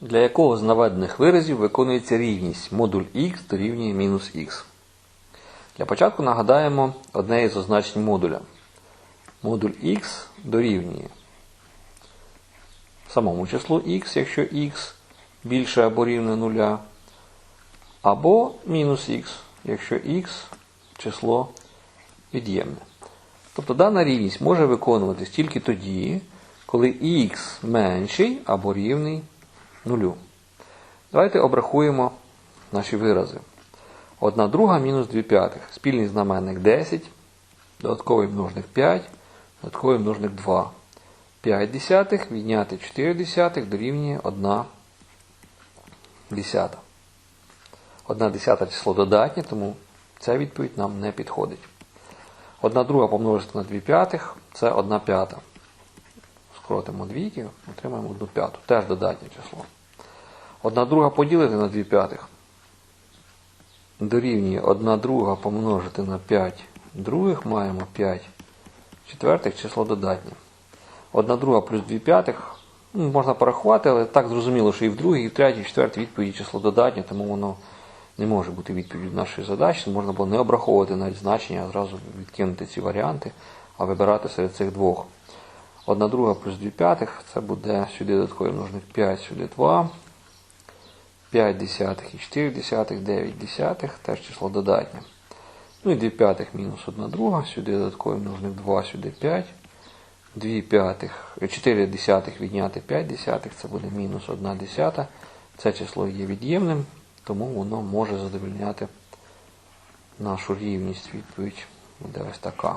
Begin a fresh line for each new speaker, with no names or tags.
Для якого з наведених виразів виконується рівність модуль х дорівнює мінус х. Для початку нагадаємо одне із означень модуля. Модуль х дорівнює самому числу х, якщо х більше або рівне нуля, або мінус х, якщо х число від'ємне. Тобто дана рівність може виконуватись тільки тоді, коли х менший або рівний нулю. Давайте обрахуємо наші вирази. 1 друга мінус 2 п'ятих. Спільний знаменник 10, додатковий множник 5, додатковий множник 2. 5 десятих відняти 4 десятих дорівнює 1 десята. 1 десята число додатнє, тому ця відповідь нам не підходить. 1 друга помножити на 2 п'ятих це 1 п'ята. Скоротимо двійки, отримаємо 1 п'яту. Теж додатнє число. 1 друга поділити на 2 п'ятих. Дорівнює 1 друга помножити на 5 других, маємо 5 четвертих число додатнє. 1 друга плюс 2 п'ятих. Ну, можна порахувати, але так зрозуміло, що і в другій, і в третій, і в четвертій відповіді число додатнє, тому воно не може бути відповіддю нашої задачі. Можна було не обраховувати навіть значення, а зразу відкинути ці варіанти, а вибирати серед цих двох. 1 друга плюс 2 п'ятих, це буде сюди додатковий множник 5, сюди 2. 5 десятих і 4 десятих, 9 десятих, теж число додатнє. Ну і 2 п'ятих мінус 1 друга, сюди додатковий множник 2, сюди 5. 2 п'ятих, 4 десятих відняти 5 десятих, це буде мінус 1 десята. Це число є від'ємним, тому воно може задовольняти нашу рівність. Відповідь буде ось така.